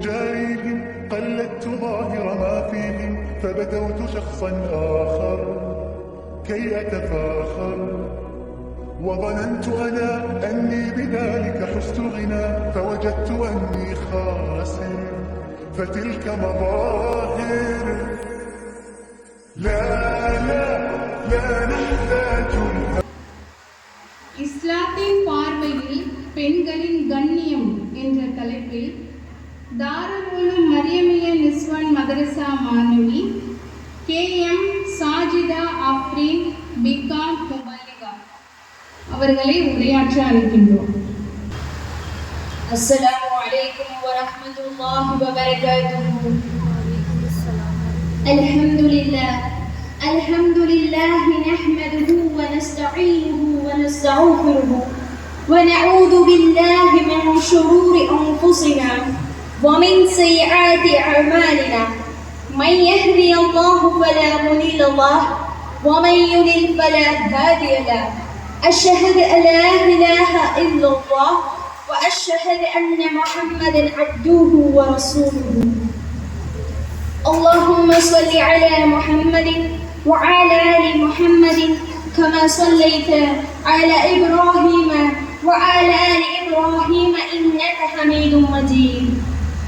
تجاريهم قلدت ظاهر ما فيهم فبدوت شخصا آخر كي أتفاخر وظننت أنا أني بذلك حزت غنى فوجدت أني خاسر فتلك مظاهر لا لا لا نحتاج இஸ்லாத்தின் பார்வையில் பெண்களின் கண்ணியம் என்ற தலைப்பில் தாரூலும் மரியமிய நிஸ்வான் மதரசா மாணவி K M Sajitha Afreen BCom முபல்லிகா அவர்களை உரையாற்ற அழைக்கின்றோம் السلام عليكم ورحمة الله وبركاته الحمد لله الحمد لله نحمده ونستعينه ونستغفره ونعوذ بالله من شرور أنفسنا ومن سيئات أعمالنا من يهدي الله فلا مضل له ومن يضلل فلا هادي له. أشهد أن لا إله إلا الله وأشهد أن محمدا عبده ورسوله. اللهم صل على محمد وعلى آل محمد كما صليت على إبراهيم وعلى آل إبراهيم إنك حميد مجيد.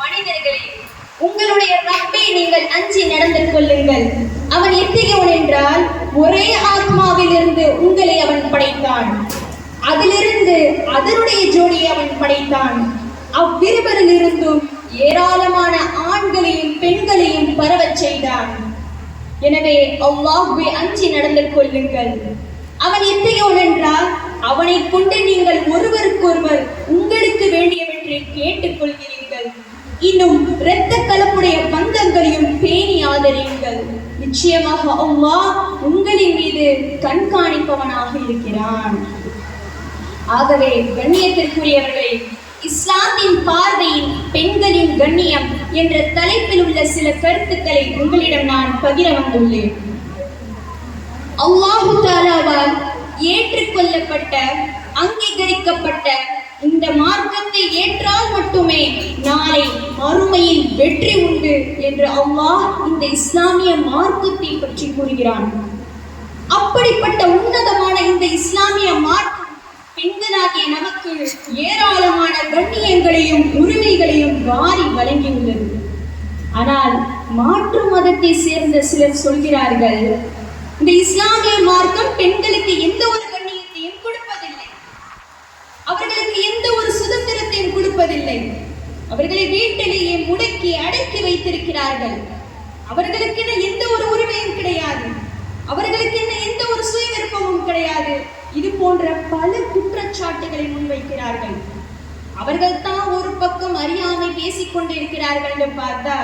மனிதர்களே உங்களுடைய ரப்பை நீங்கள் அஞ்சி நடந்து கொள்ளுங்கள். அவன் எத்தகையவன் என்றால் ஒரே ஆத்மாவிலிருந்து உங்களை அவன் படைத்தான். அதிலிருந்து அதனுடைய ஜோடியை அவன் படைத்தான். அவ்விருவரிலிருந்தும் ஏராளமான ஆண்களையும் பெண்களையும் பரவச் செய்தான். எனவே அல்லாஹ்வை அஞ்சி நடந்து கொள்ளுங்கள். அவன் எத்தகையவன் என்றால் அவனை கொண்டு நீங்கள் ஒருவருக்கொருவர் உங்களுக்கு வேண்டியவற்றை கேட்டுக் கொள்கிறீர்கள் இன்னும் இரத்த கலப்புடைய பந்தங்களையும் பேணி ஆதரியுங்கள். நிச்சயமாக அம்மா உங்களின் மீது கண்காணிப்பவனாக இருக்கிறான். ஆகவே கண்ணியத்திற்குரியவர்களே இஸ்லாத்தின் பார்வையில் பெண்களின் கண்ணியம் என்ற தலைப்பில் உள்ள சில கருத்துக்களை உங்களிடம் நான் பகிர வந்துள்ளேன். அல்லாஹு தாலாவால் ஏற்றுக்கொள்ளப்பட்ட அங்கீகரிக்கப்பட்ட இந்த மார்க்கத்தை ஏற்றால் மட்டுமே நாளை மறுமையில் வெற்றி உண்டு என்று அல்லாஹ் இந்த இஸ்லாமிய மார்க்கத்தை பற்றி கூறுகிறான். அப்படிப்பட்ட உன்னதமான இந்த இஸ்லாமிய மார்க்கம் பெண்களாகிய நமக்கு ஏராளமான கண்ணியங்களையும் உரிமைகளையும் வாரி வழங்கியுள்ளது. ஆனால் மாற்று மதத்தை சேர்ந்த சிலர் சொல்கிறார்கள் இந்த இஸ்லாமிய மார்க்கம் பெண்களுக்கு எந்த ஒரு கண்ணியத்தையும் கொடுப்பதில்லை. அவர்களுக்கு எந்த ஒரு சுதந்திரத்தையும் கொடுப்பதில்லை. அவர்களை வீட்டிலேயே முடக்கி அடக்கி வைத்திருக்கிறார்கள். அவர்களுக்கென எந்த ஒரு உரிமையும் கிடையாது. அவர்களுக்கென எந்த ஒரு சுய விருப்பமும் கிடையாது. இது போன்ற பல குற்றச்சாட்டுகளை முன்வைக்கிறார்கள். அவர்கள் தான் ஒரு பக்கம் அறியாமை பேசிக் கொண்டிருக்கிறார்கள் என்று பார்த்தா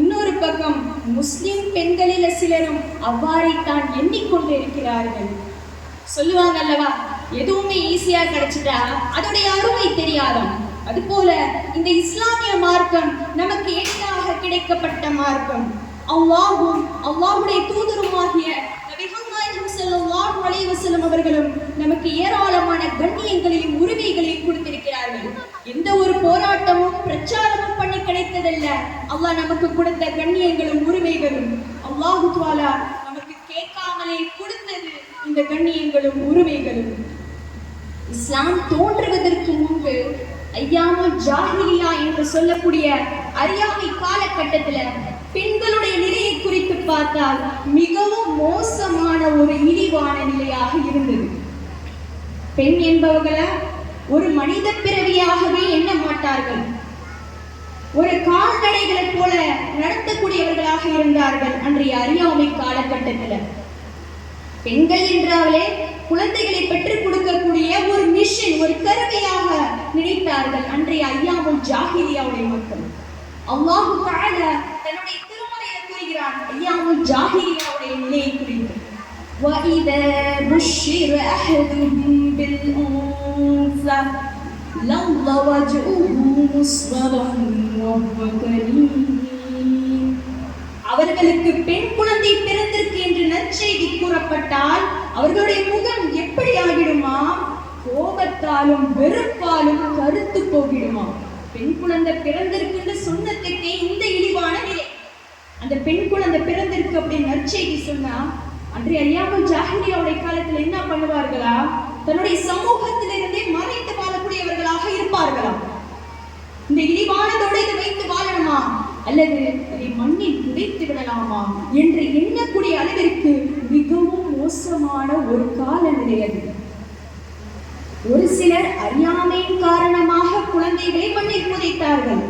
இன்னொரு பக்கம் முஸ்லிம் பெண்களில் சிலரும் அவ்வாறைத்தான் எண்ணிக்கொண்டிருக்கிறார்கள். சொல்லுவாங்க அல்லவா எதுவுமே ஈஸியா கிடைச்சிட்டா அதோடைய அருமை தெரியாதாம். அதுபோல இந்த இஸ்லாமிய மார்க்கம் நமக்கு எளிதாக கிடைக்கப்பட்ட மார்க்கம். அவ்வாவும் அவ்வாவுடைய தூதருமாகிய நபிகள் நாயகம் ஸல்லல்லாஹு அவர்களும் நமக்கு ஏராளமான கண்ணியங்களையும் உரிமைகளையும் கொடுத்திருக்கிறார்கள் எந்த ஒரு போராட்டமும் பிரச்சாரமும் பண்ணி கிடைத்ததல்ல அல்லாஹ் நமக்கு கொடுத்த கண்ணியங்களும் உரிமைகளும் அல்லாஹு தாலா நமக்கு கேட்காமலே கொடுத்தது இந்த இந்த கண்ணியங்களும் உரிமைகளும். இஸ்லாம் தோன்றுவதற்கு முன்பு ஐயாமுல் ஜாஹிலியா என்று சொல்லக்கூடிய அறியாமை காலகட்டத்துல பெண்களுடைய நிலையை குறித்து பார்த்தால் மிகவும் மோசமான ஒரு இழிவான நிலையாக இருந்தது. பெண் என்பவர்களை ஒரு மனித பிறவியாகவே எண்ண மாட்டார்கள். ஒரு கால்நடைகளைப் போல நடத்தக்கூடியவர்களாக இருந்தார்கள் அன்றைய அறியாமை காலகட்டத்துல பெண்கள் என்றாலே குழந்தைகளை பெற்றுக் கொடுக்கக்கூடிய ஒரு மிஷின் ஒரு கருவியாக நினைத்தார்கள் அன்றைய ஐயாமுல் ஜாஹிலியாவுடைய மக்கள் அல்லாஹு தஆலா தன்னுடைய திருமறையில் கூறுகிறான் ஐயாமுல் ஜாஹிலியாவுடைய நிலையை குறித்து وَإِذَا بُشِّرَ أَحَدُهُم بِالْأُنثَى ظَلَّ وَجْهُهُ مُسْوَدًا وَهُوَ كَظِيمٌ அவர்களுக்கு பெண் குழந்தை பிறந்திருக்கு என்று நற்செய்தி கூறப்பட்டால் அவர்களுடைய முகம் எப்படி ஆகிடுமா கோபத்தாலும் வெறுப்பாலும் கருத்து போகிடுமா பெண் குழந்தை பிறந்திருக்குன்னு சொன்னதுக்கே இந்த இழிவான நிலை அந்த பெண் குழந்தை பிறந்திருக்கு அப்படின்னு நற்செய்தி சொன்னா அன்றைய அறியாமல் ஜாகிரியாவுடைய காலத்துல என்ன பண்ணுவார்களா தன்னுடைய சமூகத்திலிருந்தே மறைத்து உடையவர்களாக இருப்பார்களா? இந்த இழிவானதோடு இதை வைத்து வாழணுமா? அல்லது அதை மண்ணில் புதைத்து விடலாமா? என்று எண்ணக்கூடிய அளவிற்கு மிகவும் மோசமான ஒரு காலநிலை அது. ஒரு சிலர் அறியாமையின் காரணமாக குழந்தைகளை மண்ணில் புதைத்தார்கள்.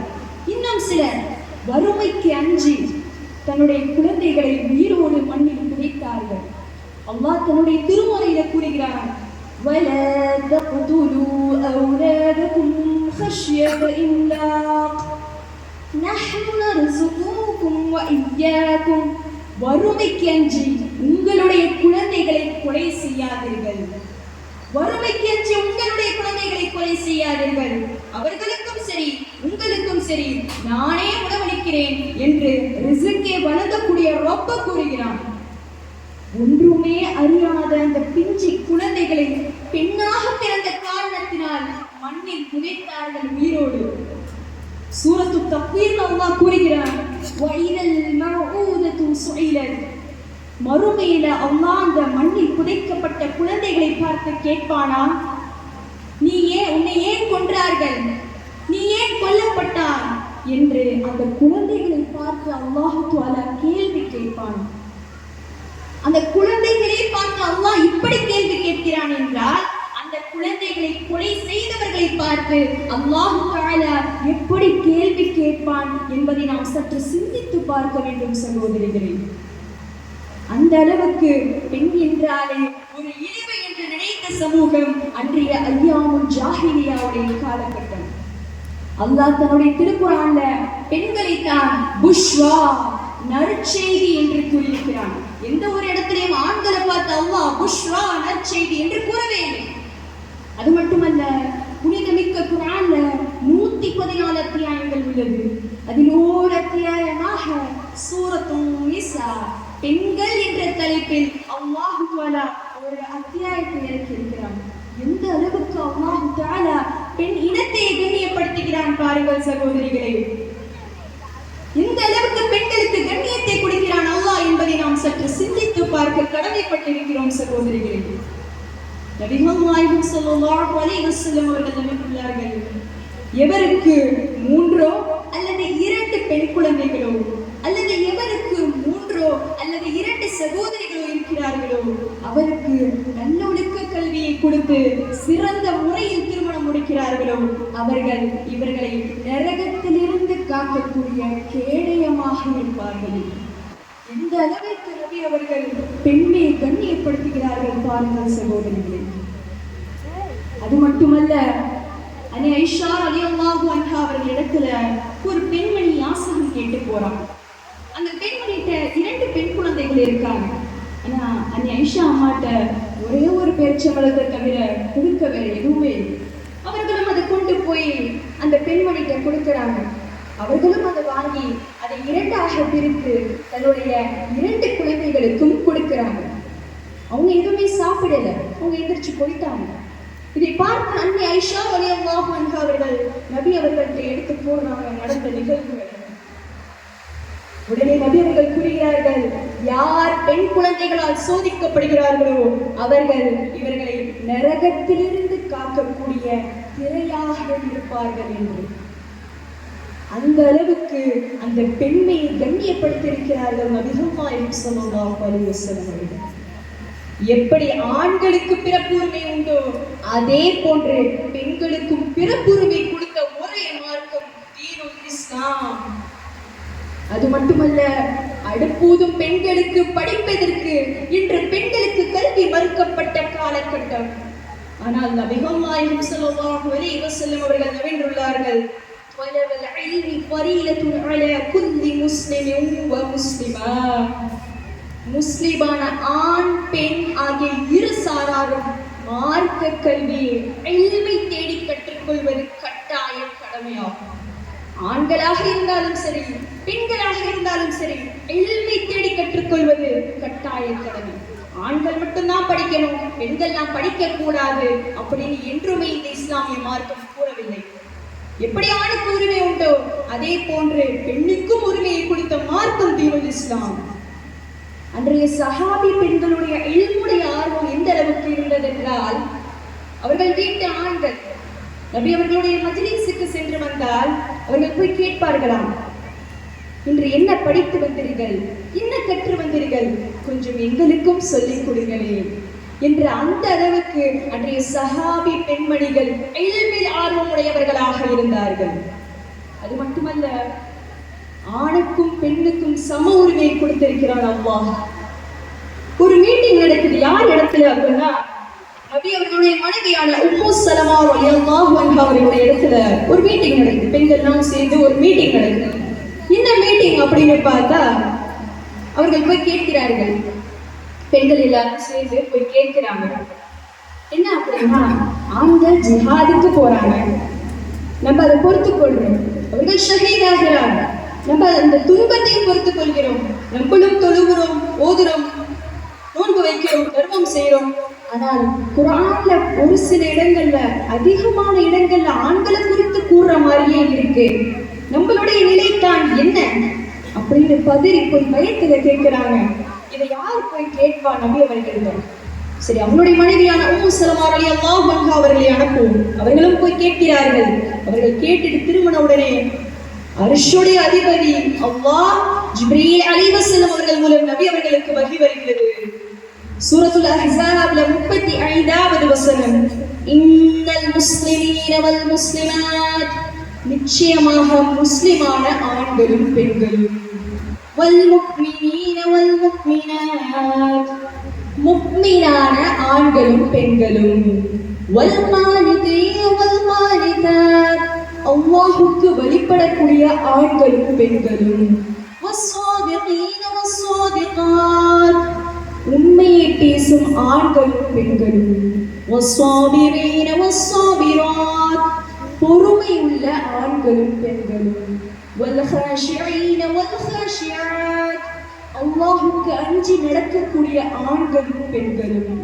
இன்னும் சிலர் வறுமைக்கு அஞ்சி தன்னுடைய குழந்தைகளை உயிரோடு மண்ணில் புதைத்தார்கள். அல்லாஹ் தன்னுடைய திருமுறையில கூறுகிறார் ولا تقتلوا أولادكم خشية إملاق نحن نرزقكم وإياكم வறுமைக்கு அஞ்சி உங்களுடைய குழந்தைகளை கொலை செய்யாதீர்கள் வறுமைக்கு அஞ்சி உங்களுடைய குழந்தைகளை கொலை செய்யாதீர்கள் அவர்களுக்கும் சரி உங்களுக்கும் சரி நானே உணவளிக்கிறேன் என்று ரிசுக்கே வழங்கக்கூடிய ரொப்ப கூறுகிறான் ஒன்றுமே அறியாத அந்த பிஞ்சி குழந்தைகளை பெண்ணாக பிறந்த காரணத்தினால் மண்ணில் புதைத்தார்கள் உயிரோடு. சூரத்து தக்வீர் அல்லாஹ் கூறுகிறார் வைதல் மௌஊதத்து சுயிலத் மறுமையில அம்மா அந்த மண்ணில் புதைக்கப்பட்ட குழந்தைகளை பார்த்து கேட்பானா நீ ஏன் உன்னை ஏன் கொன்றார்கள்? நீ ஏன் கொல்லப்பட்டாய்? என்று அந்த குழந்தைகளை பார்த்து அல்லாஹு கேள்வி கேட்பான். அந்த குழந்தைகளை பார்த்து அல்லாஹ் இப்படி கேள்வி கேட்கிறான் என்றால் அந்த குழந்தைகளை கொலை செய்தவர்களை பார்த்து அல்லாஹ் தஆலா எப்படி கேள்வி கேட்பான் என்பதை நாம் சற்று சிந்தித்து பார்க்க வேண்டும் சகோதரிகளே அந்த அளவுக்கு பெண் என்றாலே ஒரு இழிவு என்று நினைத்த சமூகம் அன்றைய ஐயாமும் ஜாகிரியாவுடைய காலகட்டம். அல்லாஹ் தன்னுடைய திருக்குறான்ல பெண்களை தான் புஷ்வா நற்செய்தி என்று கூறியிருக்கிறான். எந்த ஒரு இடத்திலையும் ஆண்களை பார்த்து அம்மா புஷ்வா நற்செய்தி என்று கூறவே இல்லை அது மட்டுமல்ல புனிதமிக்க குரான்ல நூத்தி பதினாலு அத்தியாயங்கள் உள்ளது. அதில் ஓர் அத்தியாயமாக சூரத்தும் நிசா பெண்கள் என்ற தலைப்பில் அல்லாஹு தாலா ஒரு அத்தியாயத்தை இறக்கியிருக்கிறான். எந்த அளவுக்கு அல்லாஹு தாலா பெண் இனத்தை கண்ணியப்படுத்துகிறான் பாருங்கள் சகோதரிகளே. இந்த அளவுக்கு பெண்களுக்கு கண்ணியத்தை என்பதை நாம் சற்று சிந்தித்து பார்க்க கடமைப்பட்டிருக்கிறோம் சகோதரிகளே. நபிகள் நாயகம் ஸல்லல்லாஹு அலைஹி அவர்கள் நினைக்கிறார்கள் எவருக்கு மூன்றோ அல்லது இரண்டு பெண் குழந்தைகளோ அல்லது எவருக்கு மூன்றோ அல்லது இரண்டு சகோதரிகளோ இருக்கிறார்களோ அவருக்கு நல்லொழுக்க கல்வியை கொடுத்து சிறந்த முறையில் திருமணம் முடிக்கிறார்களோ அவர்கள் இவர்களை நரகத்திலிருந்து காக்கக்கூடிய கேடயமாக இருப்பார்கள். எந்த அளவிற்கு ரவி அவர்கள் பெண்ணை கண்ணியப்படுத்துகிறார்கள் பாருங்கள் சகோதரிகளே. அது மட்டுமல்ல அனி ஐஷா அலியல்லாஹு அன்ஹா அவர்கள் இடத்துல ஒரு பெண்மணி யாசகம் கேட்டு போறாங்க. அந்த பெண்மணிகிட்ட இரண்டு பெண் குழந்தைகள் இருக்காங்க. ஆனா அனி ஐஷா அம்மாட்ட ஒரே ஒரு பேச்சவளத்தை தவிர கொடுக்க வேற எதுவுமே இல்லை. அவர்களும் அதை கொண்டு போய் அந்த பெண்மணிகிட்ட கொடுக்குறாங்க. அவர்களும் அதை வாங்கி அதை இரண்டாக பிரித்து தன்னுடைய இரண்டு குழந்தைகளுக்கும் கொடுக்கிறாங்க. அவங்க எதுவுமே சாப்பிடல. அவங்க எந்திரிச்சு போயிட்டாங்க இதை பார்த்து அன்னை ஐஷா ரலியல்லாஹு அன்ஹா அவர்கள் நபி அவர்கள்ட்ட எடுத்து போனாங்க நடந்த நிகழ்வுகள் உடனே நபி அவர்கள் கூறுகிறார்கள் யார் பெண் குழந்தைகளால் சோதிக்கப்படுகிறார்களோ அவர்கள் இவர்களை நரகத்திலிருந்து காக்கக்கூடிய திரையாக இருப்பார்கள் என்று. அந்த அளவுக்கு அந்த பெண்மையை கண்ணியப்படுத்தியிருக்கிறார்கள் நபிகள் நாயகம் ஸல்லல்லாஹு அலைஹி எப்படி ஆண்களுக்கு பிறப்புரிமை உண்டோ அதே போன்று பெண்களுக்கும் பிறப்புரிமை கொடுத்த ஒரே மார்க்கம் தீனுல் இஸ்லாம். அது மட்டுமல்ல அடுப்பூதும் பெண்களுக்கு படிப்பதற்கு இன்று பெண்களுக்கு கல்வி மறுக்கப்பட்ட காலகட்டம். ஆனால் நபிகம் நாயகம் ஸல்லல்லாஹு இவர் செல்லும் அவர்கள் நவின்றுள்ளார்கள் طلب العلم فريلة على كل مسلم ومسلمة முஸ்லிமான ஆண் பெண் ஆகிய இரு சாராரும் மார்க்க கல்வி எல்மை தேடி கற்றுக்கொள்வது கட்டாய கடமையாகும் ஆண்களாக இருந்தாலும் சரி பெண்களாக இருந்தாலும் சரி எல்மை தேடி கற்றுக்கொள்வது கட்டாய கடமை ஆண்கள் மட்டும்தான் படிக்கணும் பெண்கள்லாம் படிக்க கூடாது அப்படின்னு என்றுமே இந்த இஸ்லாமிய மார்க்கம் கூறவில்லை எப்படி ஆணுக்கு உரிமை உண்டோ அதே போன்று பெண்ணுக்கும் உரிமையை கொடுத்த மார்க்கம் தீவல் இஸ்லாம். அன்றைய சஹாபி பெண்களுடைய இல்முடைய ஆர்வம் எந்த அளவுக்கு இருந்தது என்றால் அவர்கள் வீட்டு ஆண்கள் நபி அவர்களுடைய மஜ்லிஸுக்கு சென்று வந்தால் அவர்கள் போய் கேட்பார்களாம். இன்று என்ன படித்து வந்தீர்கள்? என்ன கற்று வந்தீர்கள்? கொஞ்சம் எங்களுக்கும் சொல்லிக் கொடுங்களேன். என்று அந்த அளவுக்கு அன்றைய சஹாபி பெண்மணிகள் இல்மில் ஆர்வமுடையவர்களாக இருந்தார்கள். அது மட்டுமல்ல ஆணுக்கும் பெண்ணுக்கும் சம உரிமை கொடுத்திருக்கிறான் அல்லாஹ். ஒரு மீட்டிங் நடக்குது. யார் இடத்துல அப்படின்னா நபி அவர்களுடைய மனைவியான உம்மு சலமா ரலியல்லாஹு அன்ஹா அவர்களுடைய இடத்துல ஒரு மீட்டிங் நடக்குது. பெண்கள்லாம் சேர்ந்து ஒரு மீட்டிங் நடக்குது. என்ன மீட்டிங் அப்படின்னு பார்த்தா அவர்கள் போய் கேட்கிறார்கள். பெண்கள் எல்லாரும் சேர்ந்து போய் கேட்கிறாங்க. என்ன அப்படின்னா ஆண்கள் ஜிஹாதுக்கு போறாங்க. நம்ம அதை பொறுத்து கொள்றோம் அவர்கள் ஷஹீதாகிறாங்க நம்ம அந்த துன்பத்தையும் பொறுத்து கொள்கிறோம். நம்மளும் தொழுகிறோம் ஓதுறோம் நோன்பு வைக்கிறோம் கர்வம் செய்கிறோம். ஆனால் குரான்ல ஒரு சில இடங்கள்ல அதிகமான இடங்கள்ல ஆண்களை குறித்து கூறுற மாதிரியே இருக்கு. நம்மளுடைய நிலைத்தான் என்ன? அப்படின்னு பதறி போய் பயத்துல கேட்கிறாங்க. யார் போய் கேட்பா நபி அவர்களிடம். சரி அவனுடைய மனைவியான உம்மு சலமார் அலி ரலியல்லாஹு அன்ஹா அவர்களை அனுப்பும் அவர்களும் போய் கேட்கிறார்கள். அவர்கள் கேட்டுட்டு திருமண உடனே அரிஷுடைய அதிபதி அல்லாஹ் ஜிப்ரீல் அலைஹிஸ்ஸலாம் அவர்கள் மூலம் நபி அவர்களுக்கு வகி வருகிறது. சூரத்துல் அஹ்ஸாப்ல 35வது வசனம். இன்னல் முஸ்லிமீன வல் முஸ்லிமாத். நிச்சயமாக முஸ்லிமான ஆண்களும் பெண்களும். முக்மினீன வல் முக்மினாத் முக்மினான ஆண்களும் பெண்களும் வல் மானிதீன வல் வழிபடக்கூடிய ஆண்களும் பெண்களும் உண்மையை பேசும் ஆண்களும் பெண்களும் பொறுமை உள்ள ஆண்களும் பெண்களும் வல்ஹாஷிஈன வல்ஹாஷியாத் அல்லாஹுக்கு அஞ்சி நடக்கக்கூடிய ஆண்களும் பெண்களும்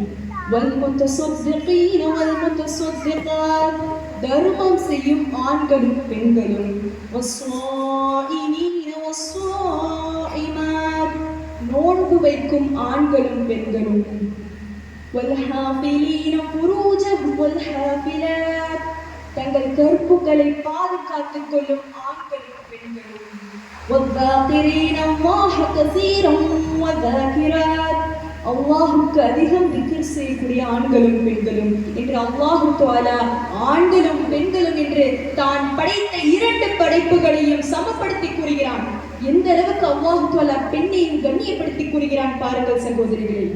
வல்முத்தசத்திகீன வல்முத்தசத்திகாத் தர்மம் செய்யும் ஆண்களும் பெண்களும் வஸ்ஸாயினீன வஸ்ஸாயிமாத் நோன்பு வைக்கும் ஆண்களும் பெண்களும் வல்ஹாஃபிலீன ஃபுரூஜஹும் வல்ஹாஃபிலாத் தங்கள் கற்புகளை பாதுகாத்துக் கொள்ளும் ஆண்களும் பெண்களும் والذاكرين الله كثيرا والذاكرات அல்லாஹுக்கு அதிகம் திக்ர் செய்யக்கூடிய ஆண்களும் பெண்களும் என்று அல்லாஹு தாலா ஆண்களும் பெண்களும் என்று தான் படைத்த இரண்டு படைப்புகளையும் சமப்படுத்தி கூறுகிறான் எந்த அளவுக்கு அல்லாஹு தாலா பெண்ணையும் கண்ணியப்படுத்தி கூறுகிறான் பாருங்கள் சகோதரிகளே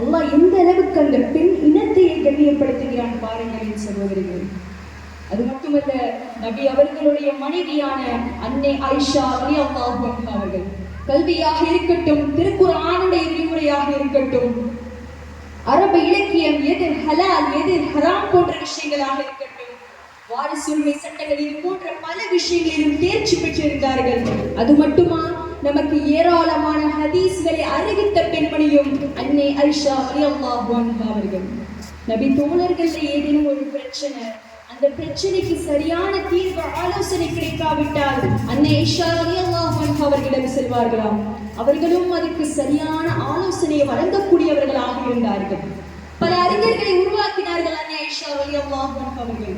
அல்லாஹ் எந்த அளவுக்கு அந்த பெண் இனத்தை கண்ணியப்படுத்துகிறான் பாருங்கள் என் சகோதரிகள் அது மட்டுமல்ல நபி அவர்களுடைய மனைவியான அன்னை ஆயிஷா அலி அவர்கள். கல்வியாக இருக்கட்டும் திருக்குறானுடைய விதிமுறையாக இருக்கட்டும் அரபு இலக்கியம் எது ஹலால் எது ஹராம் போன்ற விஷயங்களாக இருக்கட்டும் வாரிசுரிமை சட்டங்களில் போன்ற பல விஷயங்களிலும் தேர்ச்சி பெற்றிருந்தார்கள். அது மட்டுமா? நமக்கு ஏராளமான ஹதீஸ்களை அறிவித்த பெண்மணியும் அன்னை ஐஷா ரலியல்லாஹு அவர்கள். நபி தோழர்களில் ஏதேனும் ஒரு பிரச்சனை அந்த பிரச்சனைக்கு சரியான தீர்வு ஆலோசனை கிடைக்காவிட்டால் அன்னை ஐஷா ரலியல்லாஹு அவர்களிடம் செல்வார்களாம். அவர்களும் அதுக்கு சரியான ஆலோசனையை வழங்கக்கூடியவர்களாக இருந்தார்கள். பல அறிஞர்களை உருவாக்கினார்கள் அன்னை ஐஷா ரலியல்லாஹு அவர்கள்.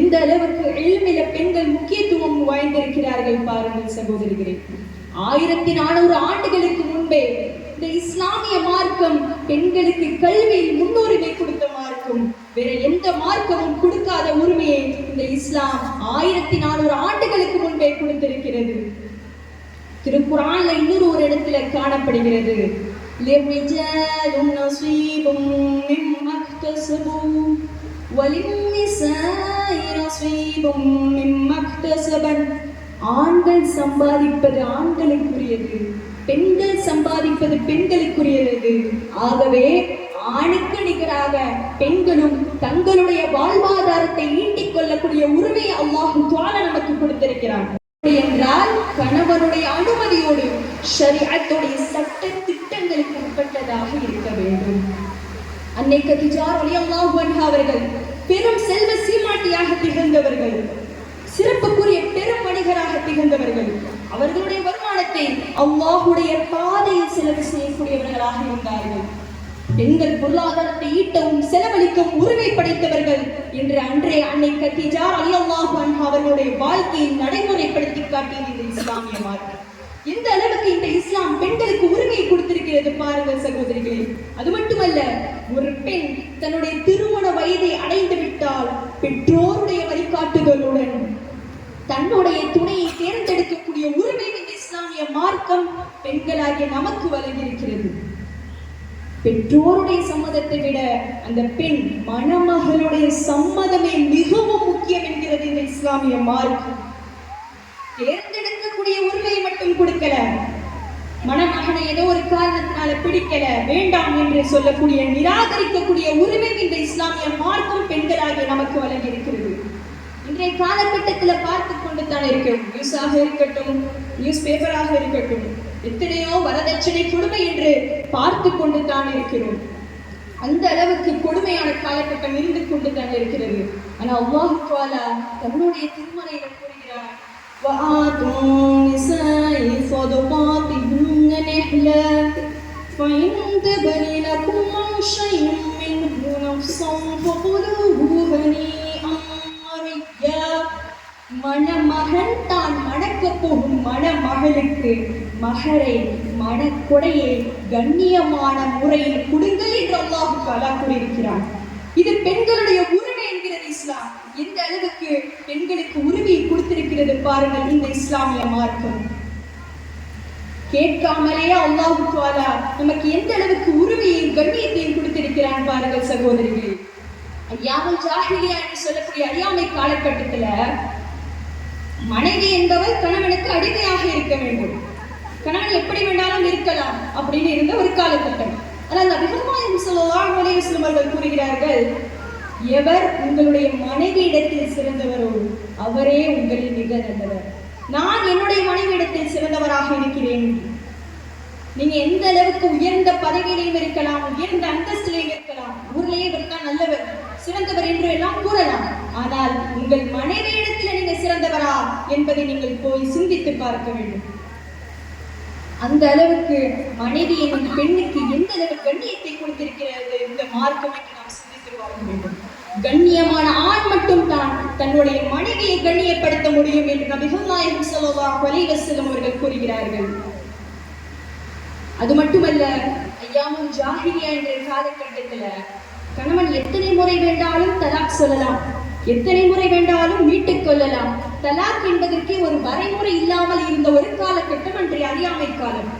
எந்த அளவுக்கு எளிமையில பெண்கள் முக்கியத்துவம் வாய்ந்திருக்கிறார்கள் பாருங்கள் சகோதரிகளே. ஆயிரத்தி நானூறு ஆண்டுகளுக்கு முன்பே இந்த இஸ்லாமிய மார்க்கம் பெண்களுக்கு கல்வியில் முன்னுரிமை கொடுத்த மார்க்கம். வேற எந்த மார்க்கமும் கொடுக்காத உரிமையை இந்த இஸ்லாம் ஆயிரத்தி நானூறு ஆண்டுகளுக்கு முன்பே கொடுத்திருக்கிறது. திருக்குறான்ல இன்னொரு ஒரு இடத்துல காணப்படுகிறது. ஆண்கள் சம்பாதிப்பது ஆண்களுக்குரியது பெண்கள் சம்பாதிப்பது பெண்களுக்குரியது. ஆகவே ஆணுக்கு நிகராக பெண்களும் தங்களுடைய வாழ்வாதாரத்தை ஈட்டிக் கொள்ளக்கூடிய உரிமையை அல்லாஹு துவால நமக்கு கொடுத்திருக்கிறார் என்றால் கணவனுடைய அனுமதியோடு ஷரியத்துடைய சட்ட திட்டங்களுக்கு உட்பட்டதாக இருக்க வேண்டும். அன்னை கதிஜார் அலியல்லாஹு அன்ஹா அவர்கள் பெரும் செல்வ சீமாட்டியாக திகழ்ந்தவர்கள் சிறப்புக்குரிய பெரும் வணிகராக திகழ்ந்தவர்கள் அவர்களுடைய வருமானத்தை அல்லாஹுடைய பாதையில் செலவு செய்யக்கூடியவர்களாக இருந்தார்கள். பெண்கள் பொருளாதாரத்தை ஈட்டவும் செலவழிக்கவும் உரிமை படைத்தவர்கள் என்று அன்றே அன்னை கத்திஜார் அல்லாஹ் அவர்களுடைய வாழ்க்கையை நடைமுறைப்படுத்தி காட்டியது இந்த இஸ்லாமிய மார்க்கம் எந்த அளவுக்கு இந்த இஸ்லாம் பெண்களுக்கு உரிமையை கொடுத்திருக்கிறது பாருங்கள் சகோதரிகளே. அது மட்டுமல்ல ஒரு பெண் தன்னுடைய திருமண வயதை அடைந்து விட்டால் பெற்றோருடைய வழிகாட்டுதலுடன் தன்னுடைய துணையை தேர்ந்தெடுக்கக்கூடிய உரிமை இந்த இஸ்லாமிய மார்க்கம் பெண்களாகிய நமக்கு வழங்கியிருக்கிறது. பெற்றோருடைய சம்மதத்தை விட அந்த பெண் மணமகளுடைய சம்மதமே மிகவும் முக்கியம் என்கிறது இந்த இஸ்லாமிய மார்க்கம் தேர்ந்தெடுக்கக்கூடிய உரிமையை மட்டும் கொடுக்கல. மணமகனை ஏதோ ஒரு காரணத்தினால பிடிக்கல வேண்டாம் என்று சொல்லக்கூடிய நிராகரிக்கக்கூடிய உரிமை இந்த இஸ்லாமிய மார்க்கம் பெண்களாகிய நமக்கு வழங்கி இருக்கிறது இன்றைய காலகட்டத்தில் பார்த்து கொண்டு தான் இருக்கிறோம் நியூஸாக இருக்கட்டும் நியூஸ் பேப்பராக இருக்கட்டும். எத்தனையோ வரதட்சணை கொடுமை என்று பார்த்து கொண்டு தான் இருக்கிறோம் அந்த அளவுக்கு கொடுமையான காலகட்டம் இருந்து கொண்டு தான் இருக்கிறது ஆனா அல்லாஹு தாலா தன்னுடைய திருமறையில கூறுகிறார் وآتوا النساء صدقاتهن نحلا فإن تبن لكم عن شيء منه نفسا فخذوه هنيئا مريا மணமகன் தான் மணக்கப் போகும் மணமகளுக்கு மகரை மணக்கொடையை கண்ணியமான முறையில் கொடுங்கள் என்று அல்லாஹு தாலா கூறியிருக்கிறார் இது பெண்களுடைய உரிமை என்கிறது இஸ்லாம். எந்த அளவுக்கு பெண்களுக்கு உரிமையை கொடுத்திருக்கிறது பாருங்கள் இந்த இஸ்லாமிய மார்க்கம். கேட்காமலேயே அல்லாஹு தாலா நமக்கு எந்த அளவுக்கு உரிமையையும் கண்ணியத்தையும் கொடுத்திருக்கிறான் பாருங்கள் சகோதரிகளே. ஐயாமல் ஜாஹிலியா என்று சொல்லக்கூடிய அறியாமை காலகட்டத்துல மனைவி என்பவர் கணவனுக்கு அடிமையாக இருக்க வேண்டும். கணவன் எப்படி வேண்டாலும் இருக்கலாம் அப்படின்னு இருந்த ஒரு காலகட்டம். ஆனால் நபிகள்நாயகம் ஸல்லல்லாஹு அலைஹி அவர்கள் கூறுகிறார்கள் எவர் உங்களுடைய மனைவியிடத்தில் சிறந்தவரோ அவரே உங்களில் மிக நல்லவர். நான் என்னுடைய மனைவியிடத்தில் சிறந்தவராக இருக்கிறேன். நீங்க எந்த அளவுக்கு உயர்ந்த பதவியிலையும் இருக்கலாம் உயர்ந்த அந்தஸ்திலையும் இருக்கலாம் ஊர்லயே இவர்தான் நல்லவர் சிறந்தவர் என்று எல்லாம் கூறலாம். ஆனால் உங்கள் மனைவியிடத்தில் நீங்க சிறந்தவரா என்பதை நீங்கள் போய் சிந்தித்து பார்க்க வேண்டும். அந்த அளவுக்கு மனைவி என் பெண்ணுக்கு எந்த அளவு கண்ணியத்தை கொடுத்திருக்கிறது இந்த மார்க்கம் என்று நாம் சிந்தித்து பார்க்க வேண்டும். கண்ணியமான ஆண் மட்டும் தான் தன்னுடைய மனைவியை கண்ணியப்படுத்த முடியும் என்று நபிகள் நாயகம் ஸல்லல்லாஹு அலைஹி வஸல்லம் அவர்கள் கூறுகிறார்கள். அது மட்டுமல்ல ஐயாமும் ஜாகிரியா என்ற காலகட்டத்துல கணவன் எத்தனை முறை வேண்டாலும் தலாக் சொல்லலாம். எத்தனை முறை வேண்டாலும் மீட்டுக் கொள்ளலாம். தலாக் என்பதற்கே ஒரு வரைமுறை இல்லாமல் இருந்த ஒரு காலகட்டம் அன்றைய அறியாமை காலம்.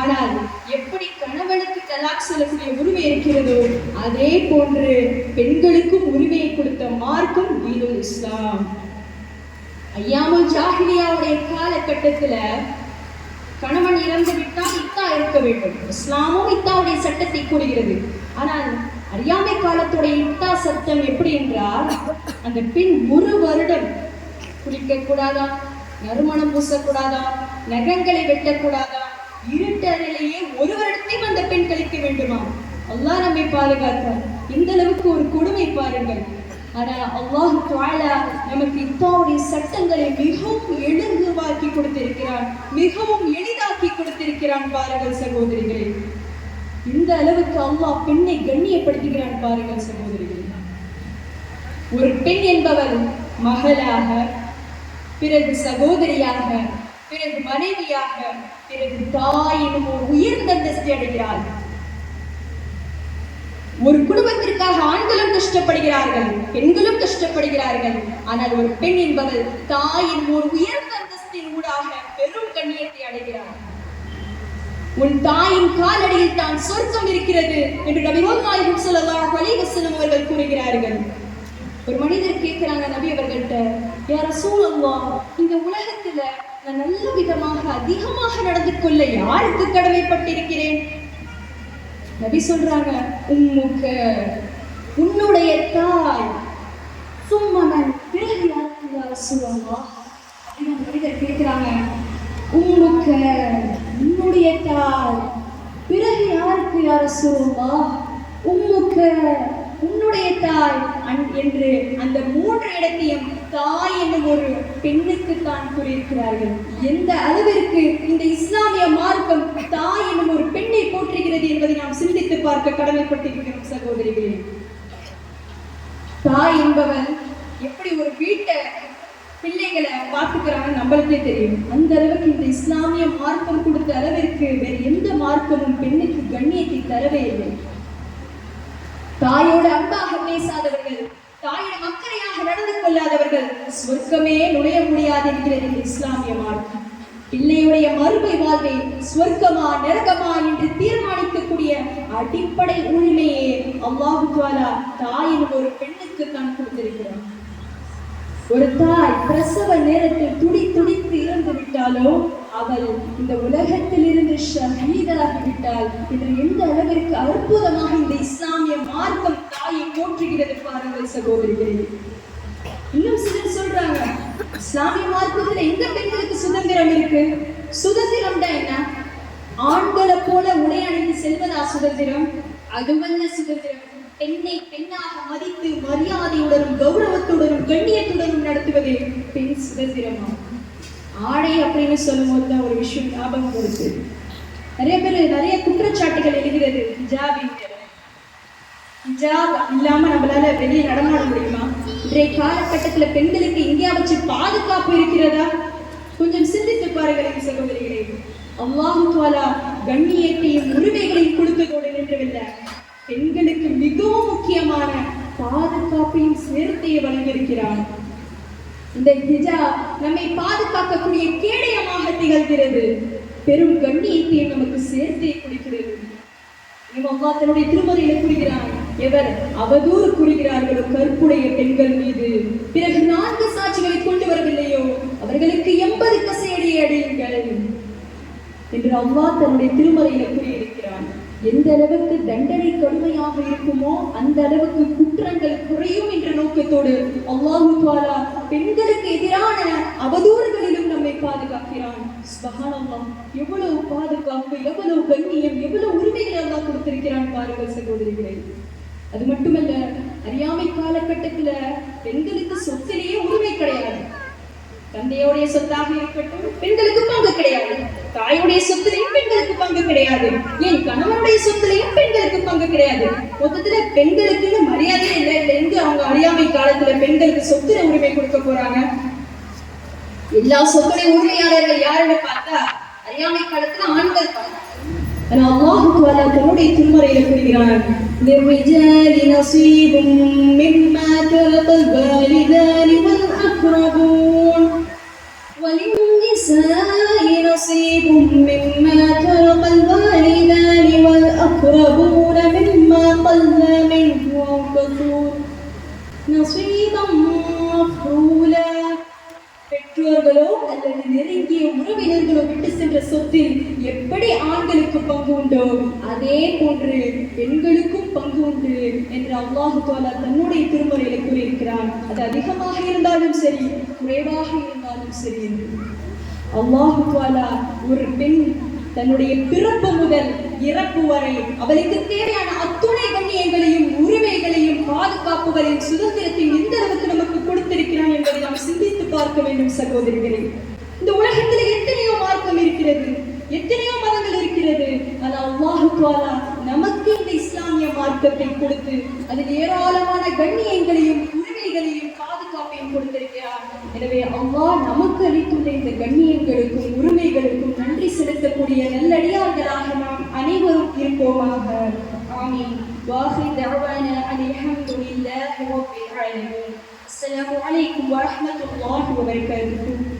ஆனால் எப்படி கணவனுக்கு தலாக் சொல்லக்கூடிய உரிமை இருக்கிறதோ அதே போன்று பெண்களுக்கும் உரிமையை கொடுத்த மார்க்கம் தீனுல் இஸ்லாம். ஐயாமுல் ஜாகிரியாவுடைய காலகட்டத்துல கணவன் இறந்து விட்டால் இத்தா இருக்க வேண்டும். இஸ்லாமும் இத்தாவுடைய சட்டத்தை கூறுகிறது. ஆனால் அறியாமை காலத்துடைய இட்டா சத்தம் எப்படி என்றால் அந்த பெண் ஒரு வருடம் குளிக்க கூடாதா நறுமணம் பூசக்கூடாதா நகங்களை வெட்டக்கூடாதா இருட்டறையிலேயே ஒரு வருடத்தையும் அந்த பெண் கழிக்க வேண்டுமா? அல்லாஹ் நம்மை பாதுகாத்தார். இந்த அளவுக்கு ஒரு கொடுமை பாருங்கள். ஆனால் அல்லாஹ் தாலா நமக்கு இத்தாவுடைய சட்டங்களை மிகவும் எளிதுவாக்கி கொடுத்திருக்கிறான் மிகவும் எளிதாக்கி கொடுத்திருக்கிறான் பாருங்கள் சகோதரிகளே. இந்த அளவுக்கு அல்லாஹ் பெண்ணை கண்ணியப்படுத்துகிறான் பாருங்கள் சகோதரிகள். ஒரு பெண் என்பவள் மகளாக பிறகு சகோதரியாக பிறகு மனைவியாக பிறகு தாய் எனும் ஒரு உயர்ந்த அந்தஸ்தி அடைகிறாள். ஒரு குடும்பத்திற்காக ஆண்களும் கஷ்டப்படுகிறார்கள் பெண்களும் கஷ்டப்படுகிறார்கள். ஆனால் ஒரு பெண் என்பவள் தாயின் ஒரு உயர்ந்த அந்தஸ்தின் ஊடாக பெரும் கண்ணியத்தை அடைகிறார் உன் தாயின் காலடியில் தான் சொர்க்கம் இருக்கிறது என்று நபிகள் நாயகம் சொல்லலாம் அலைஹி அவர்கள் கூறுகிறார்கள். ஒரு மனிதர் கேட்கிறாங்க நபி அவர்கள்ட்ட யார சூழல்வா இந்த உலகத்துல நான் நல்ல விதமாக அதிகமாக நடந்து கொள்ள யாருக்கு கடமைப்பட்டிருக்கிறேன்? நபி சொல்றாங்க உம்முக்க உன்னுடைய தாய் சும்மனன் பிறகு யாருக்கு யார சூழல்வா அப்படின்னு மனிதர் கேட்கிறாங்க உம்முக்க உன்னுடைய தாய். பிறகு யாருக்கு யார் சொல்லுவா உன்னுடைய தாய் அன்- என்று அந்த மூன்று இடத்தையும் தாய் என்னும் ஒரு பெண்ணுக்கு தான் கூறியிருக்கிறார்கள். எந்த அளவிற்கு இந்த இஸ்லாமிய மார்க்கம் தாய் என்னும் ஒரு பெண்ணை போற்றுகிறது என்பதை நாம் சிந்தித்து பார்க்க கடமைப்பட்டிருக்கிறோம் சகோதரிகளே. தாய் என்பவள் எப்படி ஒரு வீட்டை பிள்ளைகளை பார்த்துக்கிறாங்க நம்மளுக்கே தெரியும். அந்த அளவுக்கு இந்த இஸ்லாமிய மார்க்கம் கொடுத்த அளவிற்கு வேறு எந்த மார்க்கமும் பெண்ணுக்கு கண்ணியத்தை தரவே இல்லை. தாயோடு அன்பாக பேசாதவர்கள் தாயிடம் அக்கறையாக நடந்து கொள்ளாதவர்கள் சொர்க்கமே நுழைய முடியாது என்கிறது இஸ்லாமிய மார்க்கம். பிள்ளையுடைய மறுமை வாழ்வை சொர்க்கமா நரகமா என்று தீர்மானிக்கக்கூடிய அடிப்படை உரிமையே அல்லாஹு தாலா தாயின் ஒரு பெண்ணுக்கு தான் கொடுத்திருக்கிறார் ஒரு தாய் பிரசவ நேரத்தில் துடி துடித்து இறந்து விட்டாலோ அவள் இந்த உலகத்திலிருந்து இருந்து ஷஹீதாகி என்று எந்த அளவிற்கு அற்புதமாக இந்த இஸ்லாமிய மார்க்கம் தாயை போற்றுகிறது பாருங்கள் சகோதரிகளே. இன்னும் சிலர் சொல்றாங்க இஸ்லாமிய மார்க்கத்துல எந்த பெண்களுக்கு சுதந்திரம் இருக்கு? சுதந்திரம்டா என்ன? ஆண்களை போல உடை அணிந்து செல்வதா சுதந்திரம்? அதுவல்ல சுதந்திரம். பெண்ணை பெண்ணாக மதித்து மரியாதையுடனும் கௌரவத்துடனும் கண்ணியத்துடனும் நடத்துவது பெண் சுதந்திரமாகும் ஆடை அப்படின்னு சொல்லும்போது தான் ஒரு விஷயம் ஞாபகம் வருது. நிறைய பேர் நிறைய குற்றச்சாட்டுகள் எழுகிறது. ஹிஜாபின் ஹிஜாப் இல்லாம நம்மளால வெளியே நடமாட முடியுமா? இன்றைய காலகட்டத்துல பெண்களுக்கு எங்கேயாச்சும் பாதுகாப்பு இருக்கிறதா? கொஞ்சம் சிந்தித்து பாருங்கள் சகோதரிகளே. அல்லாஹு தாலா கண்ணியத்தையும் உரிமைகளையும் கொடுத்ததோடு நின்றவில்லை. பெண்களுக்கு மிகவும் முக்கியமான பாதுகாப்பையும் சேர்த்தையை வழங்கியிருக்கிறான். இந்த ஹிஜாப் நம்மை பாதுகாக்கக்கூடிய கேடயமாக திகழ்கிறது. பெரும் கண்ணியத்தையும் நமக்கு சேர்த்தே கொடுக்கிறது. இவன் தன்னுடைய திருமறையில கூறுகிறான் எவர் அவதூறு கூறுகிறார்களோ கற்புடைய பெண்கள் மீது. பிறகு நான்கு சாட்சிகளை கொண்டு வரவில்லையோ? அவர்களுக்கு எண்பது கசையடி அடையுங்கள். என்று அவ்வா தன்னுடைய திருமறையில கூறி எந்த அளவுக்கு தண்டனை கடுமையாக இருக்குமோ அந்த அளவுக்கு குற்றங்கள் குறையும் என்ற நோக்கத்தோடு அல்லாஹு தாலா பெண்களுக்கு எதிரான அவதூறுகளிலும் நம்மை பாதுகாக்கிறான். சுபஹானல்லாஹ். எவ்வளவு பாதுகாப்பு எவ்வளவு கண்ணியம் எவ்வளவு உரிமைகளை அல்லாஹ் கொடுத்திருக்கிறான் பாருங்கள் சகோதரிகளே. அது மட்டுமல்ல அறியாமை காலகட்டத்துல பெண்களுக்கு சொத்திலேயே உரிமை கிடையாது. தந்தையோடைய சொத்தாக இருக்கட்டும் பெண்களுக்கு பங்கு கிடையாது தாயுடைய சொத்துலையும் பெண்களுக்கு பங்கு கிடையாது என் கணவனுடைய சொத்துலையும் பெண்களுக்கு பங்கு கிடையாது மொத்தத்துல பெண்களுக்குன்னு மரியாதை இல்லை இல்லை எங்க அவங்க அறியாமை காலத்துல பெண்களுக்கு சொத்துல உரிமை கொடுக்க போறாங்க எல்லா சொத்துடைய உரிமையாளர்கள் யாருன்னு பார்த்தா அறியாமை காலத்துல ஆண்கள் தான் ஆனா அல்லாஹ் தஆலா தன்னுடைய திருமறையில கூறுகிறான் للرجال نصيب مما ترك الوالدان والأقربون وللنساء نصيب مما ترك الوالدان والأقربون مما قل منه أو كثر نصيبا பெற்றோர்களோ அல்லது நெருங்கிய உறவினர்களோ விட்டு சென்ற சொத்தில் எப்படி ஆண்களுக்கு பங்கு உண்டோ அதே போன்று பெண்களுக்கும் பங்கு உண்டு என்று அல்லாஹு தாலா தன்னுடைய திருமறையில கூறியிருக்கிறான். அது அதிகமாக இருந்தாலும் சரி குறைவாக இருந்தாலும் சரி என்று. அல்லாஹு தாலா ஒரு பெண் தன்னுடைய பிறப்பு முதல் இறப்பு வரை அவளுக்கு தேவையான அத்துணை கண்ணியங்களையும் உரிமைகளையும் பாதுகாப்புகளையும் சுதந்திரத்தையும் எந்த அளவுக்கு நமக்கு கொடுத்திருக்கிறான் என்பதை நாம் சிந்தித்து பார்க்க வேண்டும் சகோதரிகளே. இந்த உலகத்தில் எத்தனையோ மார்க்கம் இருக்கிறது எத்தனையோ மதங்கள் இருக்கிறது ஆனால் அல்லாஹு தாலா நமக்கு இந்த இஸ்லாமிய மார்க்கத்தை கொடுத்து அதில் ஏராளமான கண்ணியங்களையும் உரிமைகளையும் பாதுகாப்பையும் கொடுத்திருக்கிறார் எனவே அவ்வா நமக்கு அளித்துள்ள இந்த கண்ணியங்களுக்கும் உரிமைகளுக்கும் நன்றி செலுத்தக்கூடிய நல்லடியார்களாக நாம் அனைவரும் இருப்போமாக. ஆமீன். வாஹி தவான அலிஹம்துலில்லாஹி ரப்பில் ஆலமீன் அஸ்ஸலாமு அலைக்கும் வரஹ்மத்துல்லாஹி வபரகாத்துஹு